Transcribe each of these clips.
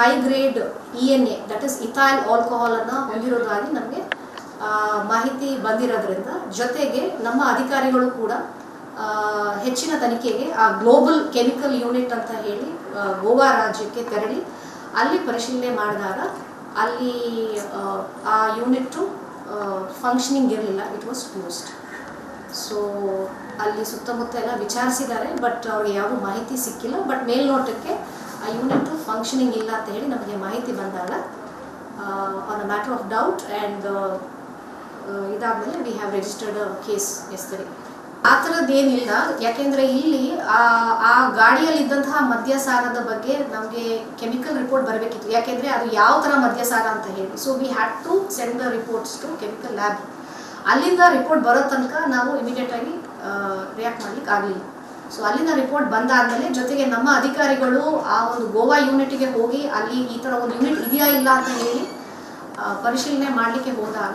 High grade E N A that is ethyl ಆಲ್ಕೋಹಾಲನ್ನು ಹೊಂದಿರೋದಾಗಿ ನಮಗೆ ಮಾಹಿತಿ ಬಂದಿರೋದ್ರಿಂದ ಜೊತೆಗೆ ನಮ್ಮ ಅಧಿಕಾರಿಗಳು ಕೂಡ ಹೆಚ್ಚಿನ ತನಿಖೆಗೆ ಆ ಗ್ಲೋಬಲ್ ಕೆಮಿಕಲ್ ಯೂನಿಟ್ ಅಂತ ಹೇಳಿ ಗೋವಾ ರಾಜ್ಯಕ್ಕೆ ತೆರಳಿ ಅಲ್ಲಿ ಪರಿಶೀಲನೆ ಮಾಡಿದಾಗ ಅಲ್ಲಿ ಆ, ಯೂನಿಟ್ಟು ಫಂಕ್ಷನಿಂಗ್ ಇರಲಿಲ್ಲ. ಇಟ್ ವಾಸ್ ಕ್ಲೋಸ್ಡ್ ಸೊ ಅಲ್ಲಿ ಸುತ್ತಮುತ್ತ ಎಲ್ಲ ವಿಚಾರಿಸಿದ್ದಾರೆ ಬಟ್ ಅವ್ರಿಗೆ ಯಾವುದೂ ಮಾಹಿತಿ ಸಿಕ್ಕಿಲ್ಲ. ಬಟ್ ಮೇಲ್ನೋಟಕ್ಕೆ ಆ ಯೂನಿಟ್ ಫಂಕ್ಷನಿಂಗ್ ಇಲ್ಲ ಅಂತ ಹೇಳಿ ನಮಗೆ ಮಾಹಿತಿ ಬಂದಾಗ on a matter of doubt and ಇದಾದಮೇಲೆ ವಿ ಹ್ಯಾವ್ ರಿಜಿಸ್ಟರ್ಡ್ ಕೇಸ್ ಎಸ್ತರಿ ಆ ಥರದ್ದೇನಿಲ್ಲ ಯಾಕೆಂದರೆ ಇಲ್ಲಿ ಆ ಗಾಡಿಯಲ್ಲಿದ್ದಂತಹ ಮದ್ಯಸಾರದ ಬಗ್ಗೆ ನಮಗೆ ಕೆಮಿಕಲ್ ರಿಪೋರ್ಟ್ ಬರಬೇಕಿತ್ತು. ಯಾಕೆಂದರೆ ಅದು ಯಾವ ಥರ ಮದ್ಯಸಾರ ಅಂತ ಹೇಳಿ. So we had to send the reports to chemical lab ಅಲ್ಲಿಂದ ರಿಪೋರ್ಟ್ ಬರೋ ತನಕ ನಾವು ಇಮಿಡಿಯೇಟ್ ಆಗಿ ರಿಯಾಕ್ಟ್ ಮಾಡಲಿಕ್ಕೆ ಆಗಲಿಲ್ಲ ಸೊ ಅಲ್ಲಿನ ರಿಪೋರ್ಟ್ ಬಂದಾದ್ಮೇಲೆ ಜೊತೆಗೆ ನಮ್ಮ ಅಧಿಕಾರಿಗಳು ಆ ಒಂದು ಗೋವಾ ಯೂನಿಟ್ಗೆ ಹೋಗಿ ಅಲ್ಲಿ ಈ ಥರ ಒಂದು ಯೂನಿಟ್ ಇದೆಯಾ ಇಲ್ಲ ಅಂತ ಹೇಳಿ ಪರಿಶೀಲನೆ ಮಾಡಲಿಕ್ಕೆ ಹೋದಾಗ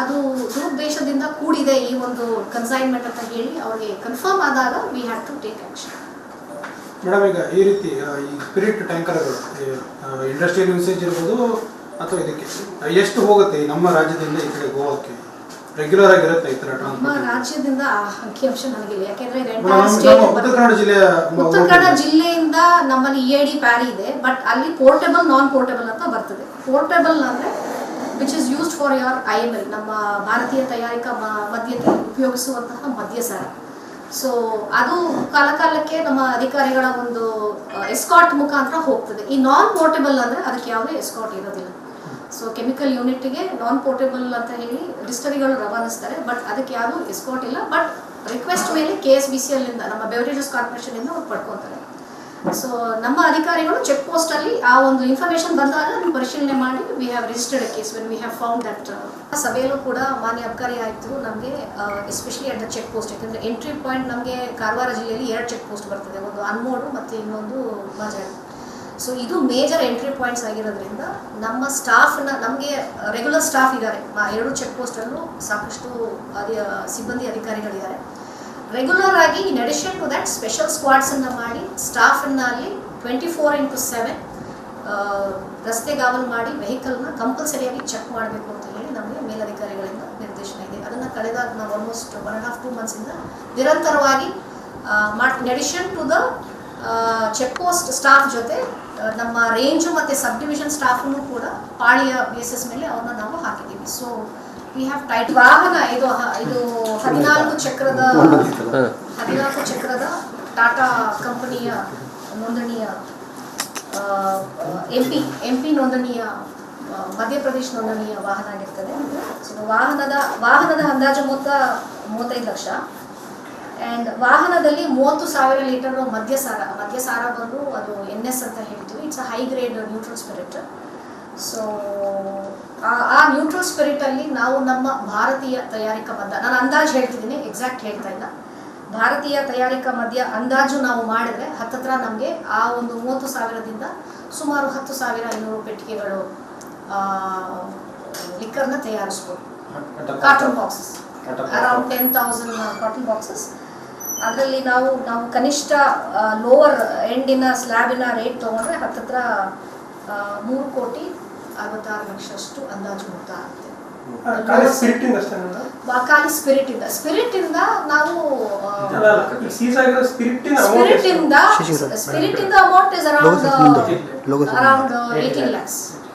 ಅದು ದುರುದ್ದೇಶದಿಂದ ಕೂಡಿದೆ ಈ ಒಂದು ಕನ್ಸೈನ್ಮೆಂಟ್ ಅಂತ ಹೇಳಿ ಅವರಿಗೆ ಕನ್ಫರ್ಮ್ ಆದಾಗ we had to take action madam ಈಗ ಈ ರೀತಿ ಈ ಸ್ಪಿರಿಟ್ ಟ್ಯಾಂಕರ್ಗಳು ಇಂಡಸ್ಟ್ರಿಯಲ್ ಯೂಸೇಜ್ ಇರ್ಬೋದು ಅಥವಾ ಇದಕ್ಕೆ ಎಷ್ಟು ಹೋಗುತ್ತೆ ನಮ್ಮ ರಾಜ್ಯದಿಂದ ಈ ಕಡೆ ಗೋವಾಕ್ಕೆ? ರೆಗ್ಯುಲರ್ ಆಗಿರುತ್ತೆ ಈ ತರ ನಮ್ಮ ರಾಜ್ಯದಿಂದ ಆ ಅಂಕಿಅಂಶ ನನಗಿಲ್ಲ ಯಾಕೆಂದ್ರೆ ಉತ್ತರ ಕನ್ನಡ ಜಿಲ್ಲೆಯ ಉತ್ತರ ಕನ್ನಡ ಜಿಲ್ಲೆಯಿಂದ ನಮ್ಮಲ್ಲಿ ಇ ಡಿ ಪ್ಯಾರಿ ಇದೆ ಬಟ್ ಅಲ್ಲಿ ಪೋರ್ಟೇಬಲ್ ನಾನ್ ಪೋರ್ಟೇಬಲ್ ಅಂತ ಬರ್ತದೆ. ಪೋರ್ಟೇಬಲ್ ಅಂದ್ರೆ which is used for your I M L ನಮ್ಮ ಭಾರತೀಯ ತಯಾರಿಕಾ ಮದ್ಯಕ್ಕೆ ಉಪಯೋಗಿಸುವಂತಹ ಮದ್ಯಸಾರ. ಸೊ ಅದು ಕಾಲಕಾಲಕ್ಕೆ ನಮ್ಮ ಅಧಿಕಾರಿಗಳ ಒಂದು ಎಸ್ಕಾಟ್ ಮುಖಾಂತರ ಹೋಗ್ತದೆ. ಈ ನಾನ್ ಪೋರ್ಟೇಬಲ್ ಅಂದ್ರೆ ಅದಕ್ಕೆ ಯಾವುದೇ ಎಸ್ಕಾಟ್ ಇರೋದಿಲ್ಲ. ಸೊ ಕೆಮಿಕಲ್ ಯೂನಿಟ್ಗೆ ನಾನ್ ಪೋರ್ಟೇಬಲ್ ಅಂತ ಹೇಳಿ ಡಿಸ್ಟರಿಗಳು ರವಾನಿಸ್ತಾರೆ. ಬಟ್ ಅದಕ್ಕೆ ಯಾವುದು ಎಸ್ಕಾಟ್ ಇಲ್ಲ. ಬಟ್ ರಿಕ್ವೆಸ್ಟ್ ಮೇಲೆ ಕೆ ಎಸ್ ಬಿ ಸಿ ಅಲ್ಲಿಂದ ನಮ್ಮ ಬೆವರೇಜಸ್ ಕಾರ್ಪೊರೇಷನಿಂದ ಅವ್ರು ಪಡ್ಕೊತಾರೆ. ಸೊ ನಮ್ಮ ಅಧಿಕಾರಿಗಳು ಚೆಕ್ ಪೋಸ್ಟ್ ಅಲ್ಲಿ ಆ ಒಂದು ಇನ್ಫಾರ್ಮೇಶನ್ ಬಂದಾಗ ಅದನ್ನ ಪರಿಶೀಲನೆ ಮಾಡಿ we have registered case when we have found that ಸಭೆಯಲ್ಲೂ ಕೂಡ ಮಾನ್ಯ ಅಬ್ಕಾರಿ ಆಯಿತು. ನಮಗೆ especially at the check post ಯಾಕಂದ್ರೆ ಎಂಟ್ರಿ ಪಾಯಿಂಟ್ ನಮಗೆ ಕಾರವಾರ ಜಿಲ್ಲೆಯಲ್ಲಿ ಎರಡು ಚೆಕ್ ಪೋಸ್ಟ್ ಬರ್ತದೆ. ಒಂದು ಅನ್ಮೋಡು ಮತ್ತು ಇನ್ನೊಂದು ಬಾಜಾಡಿ ಸೊ ಇದು ಮೇಜರ್ ಎಂಟ್ರಿ ಪಾಯಿಂಟ್ಸ್ ಆಗಿರೋದ್ರಿಂದ ನಮ್ಮ ಸ್ಟಾಫ್ನ ನಮಗೆ ರೆಗ್ಯುಲರ್ ಸ್ಟಾಫ್ ಇದ್ದಾರೆ. ಎರಡು ಚೆಕ್ ಪೋಸ್ಟಲ್ಲೂ ಸಾಕಷ್ಟು ಅದೇ ಸಿಬ್ಬಂದಿ ಅಧಿಕಾರಿಗಳಿದ್ದಾರೆ. ರೆಗ್ಯುಲರ್ ಆಗಿ in addition to that special ಸ್ಕ್ವಾಡ್ಸನ್ನು ಮಾಡಿ ಸ್ಟಾಫನ್ನು ಅಲ್ಲಿ ಟ್ವೆಂಟಿ ಫೋರ್ ಇಂಟು ಸೆವೆನ್ ರಸ್ತೆಗಾವಲು ಮಾಡಿ ವೆಹಿಕಲ್ನ ಕಂಪಲ್ಸರಿಯಾಗಿ ಚೆಕ್ ಮಾಡಬೇಕು ಅಂತ ಹೇಳಿ ನಮಗೆ ಮೇಲಧಿಕಾರಿಗಳಿಂದ ನಿರ್ದೇಶನ ಇದೆ. ಅದನ್ನು ಕಳೆದ ನಾವು almost one and half two ಮಂತ್ಸಿಂದ ನಿರಂತರವಾಗಿ ಮಾಡಿ addition to the check post staff ಜೊತೆ ನಮ್ಮ ರೇಂಜು ಮತ್ತು ಸಬ್ ಡಿವಿಷನ್ ಸ್ಟಾಫ್ನು ಕೂಡ ಪಾಳಿಯ ಬೇಸಿಸ್ ಮೇಲೆ ಅವ್ರನ್ನ ನಾವು ಹಾಕಿದ್ದೀವಿ. ಸೊ ವಿ ಹ್ಯಾವ್ ಟೈಟ್ ವಾಹನ ಇದು ಇದು ಹದಿನಾಲ್ಕು ಚಕ್ರದ ಹದಿನಾಲ್ಕು ಚಕ್ರದ ಟಾಟಾ ಕಂಪನಿಯ ನೋಂದಣಿಯ ಎಂ ಪಿ ಎಂ ಪಿ ನೋಂದಣಿಯ ಮಧ್ಯಪ್ರದೇಶ ನೋಂದಣಿಯ ವಾಹನ ಆಗಿರ್ತದೆ. ಸೊ ವಾಹನದ ವಾಹನದ ಅಂದಾಜು ಮೊತ್ತ ಮೂವತ್ತೈದು ಲಕ್ಷ. ಆ್ಯಂಡ್ ವಾಹನದಲ್ಲಿ ಮೂವತ್ತು ಸಾವಿರ ಲೀಟರ್ ಮದ್ಯಸಾರ ಮದ್ಯಸಾರ ಬಂದು ಅದು ಎನ್ ಎಸ್ ಅಂತ ಹೇಳ್ತೀವಿ. It's a high grade neutral spirit so ಆ ನ್ಯೂಟ್ರಲ್ ಸ್ಪಿರಿಟಲ್ಲಿ ನಾವು ನಮ್ಮ ಭಾರತೀಯ ತಯಾರಿಕಾ ಮದ್ಯ ನಾನು ಅಂದಾಜು ಹೇಳ್ತಿದ್ದೀನಿ ಎಕ್ಸಾಕ್ಟ್ ಹೇಳ್ತಾ ಇಲ್ಲ. ಭಾರತೀಯ ತಯಾರಿಕಾ ಮದ್ಯ ಅಂದಾಜು ನಾವು ಮಾಡಿದ್ರೆ ಹತ್ತತ್ರ ನಮಗೆ ಆ ಒಂದು ಮೂವತ್ತು ಸಾವಿರದಿಂದ ಸುಮಾರು ಹತ್ತು ಸಾವಿರ ಐನೂರು ಪೆಟ್ಟಿಗೆಗಳು ಲಿಕ್ಕರ್ನ ತಯಾರಿಸ್ಬೋದು. Cotton boxes around ten thousand cotton boxes ಅದರಲ್ಲಿ ನಾವು ನಾವು ಕನಿಷ್ಠ ಲೋವರ್ ಎಂಡಿನ ಸ್ಲ್ಯಾಬಿನ ರೇಟ್ ತೊಗೊಂಡ್ರೆ ಹತ್ತತ್ರ ಮೂರು ಕೋಟಿ ಅರವತ್ತಾರು ಲಕ್ಷಷ್ಟು ಅಂದಾಜು ಮೊತ್ತ ಆಗುತ್ತೆ. ಖಾಲಿ ಸ್ಪಿರಿಟ್ ಇಂದ ಅಷ್ಟೇ ಸ್ಪಿರಿಟ್ ಇಂದ. ಸ್ಪಿರಿಟ್ ಇಂದ ನಾವು ಸ್ಪಿರಿಟ್ ಇಂದ ಸ್ಪಿರಿಟ್ ಇಂದ amount is around around eighteen lakhs